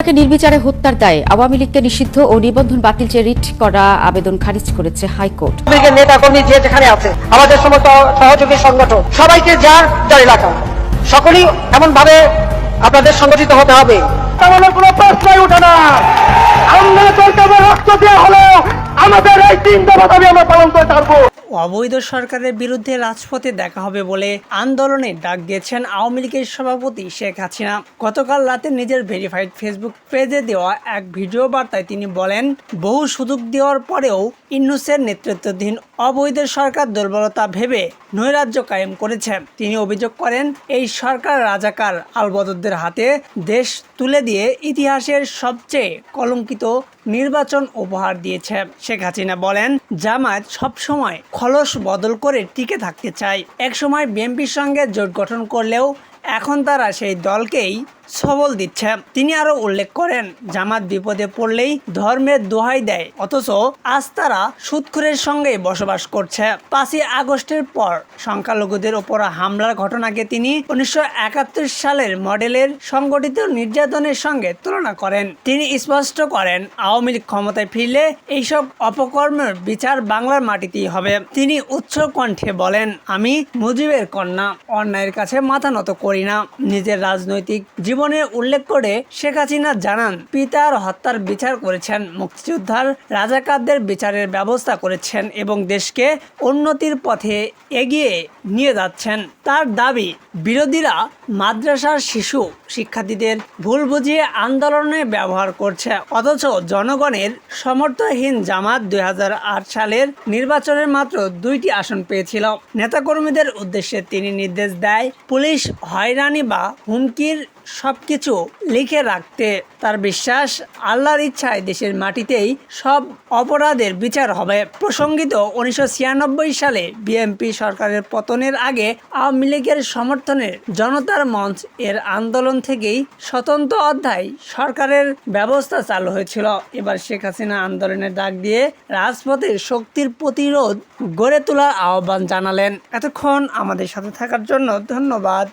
তাকে নির্বিচারে হত্যার দায়ে আওয়ামী লীগকে নিষিদ্ধ ও নিবন্ধন বাতিল চেয়ে রিট করা আবেদন খারিজ করেছে হাইকোর্ট। লীগের নেতা কর্মী যে যেখানে আছে আমাদের সমস্ত সহযোগী সংগঠন সবাইকে যার যার এলাকা সকলেই এমন ভাবে আপনাদের সংগঠিত হতে হবে। আমাদের কোনো প্রশ্নই উঠে না। আমরা চলতে রক্ত দেওয়া হলো। আমাদের এই তিন দফা দাবি আমরা পালন করে থাকব অবৈধ সরকারের বিরুদ্ধে রাজপথে দেখা হবে বলে আন্দোলনে ডাক দিয়েছেন আওয়ামী লীগের সভাপতি শেখ হাসিনা। গতকাল রাতে নিজের ভেরিফাইড ফেসবুক পেজে দেওয়া এক ভিডিও বার্তায় তিনি বলেন, বহু সুযোগ দেওয়ার পরেও ইন্নুসের নেতৃত্বাধীন অবৈধ সরকার দুর্বলতা ভেবে নৈরাজ্য কায়েম করেছেন। তিনি অভিযোগ করেন, এই সরকার রাজাকার আলবদরদের হাতে দেশ তুলে দিয়ে ইতিহাসের সবচেয়ে কলঙ্কিত নির্বাচন উপহার দিয়েছে। শেখ হাসিনা বলেন, জামায়াত সবসময় খলস বদল করে টিকে থাকতে চায়। একসময় বিএনপির সঙ্গে জোট গঠন করলেও এখন তারা সেই দলকেই সবল দিচ্ছে। তিনি আরও উল্লেখ করেন, জামাত বিপদে পড়লেই ধর্মের দোহাই দেয়, অথচ আজ তারা সুৎখুরের সঙ্গে বসবাস করছে। পাঁচই আগস্টের পর সংখ্যালঘুদের ওপর হামলার ঘটনাকে তিনি উনিশশো একাত্তর সালের মডেলের সংগঠিত নির্যাতনের সঙ্গে তুলনা করেন। তিনি স্পষ্ট করেন, আওয়ামী লীগ ক্ষমতায় ফিরলে এইসব অপকর্মের বিচার বাংলার মাটিতেই হবে। তিনি উচ্চ কণ্ঠে বলেন, আমি মুজিবের কন্যা, অন্যায়ের কাছে মাথা নত করি না। নিজের রাজনৈতিক জীবনে উল্লেখ করে শেখ হাসিনা জানান পিতার হত্যার বিচার করেছেন, মুক্তিযোদ্ধার রাজাকারদের বিচারের ব্যবস্থা করেছেন এবং দেশকে উন্নতির পথে এগিয়ে নিয়ে যাচ্ছেন। তার দাবি, বিরোধীরা মাদ্রাসার শিশু শিক্ষার্থীদের ভুল বুঝিয়ে আন্দোলনে ব্যবহার করছে, অথচ জনগণের সমর্থহীন জামাত দুই হাজার আট সালের নির্বাচনের মাত্র দুইটি আসন পেয়েছিল। নেতাকর্মীদের উদ্দেশ্যে তিনি নির্দেশ দেয়, পুলিশ হয়রানি বা হুমকির সবকিছু লিখে রাখতে তার বিশ্বাস আল্লাহর ইচ্ছায় দেশের মাটিতেই সব অপরাধের বিচার হবে। প্রসঙ্গিত উনিশশো ছিয়ানব্বই সালে বিএনপি সরকারের পতনের আগে আওয়ামী লীগের সমর্থনের জনতার মঞ্চ এর আন্দোলন থেকেই স্বতন্ত্র অধ্যায় সরকারের ব্যবস্থা চালু হয়েছিল। এবার শেখ হাসিনা আন্দোলনের ডাক দিয়ে রাজপথে শক্তির প্রতিরোধ গড়ে তোলার আহ্বান জানালেন। এতক্ষণ আমাদের সাথে থাকার জন্য ধন্যবাদ।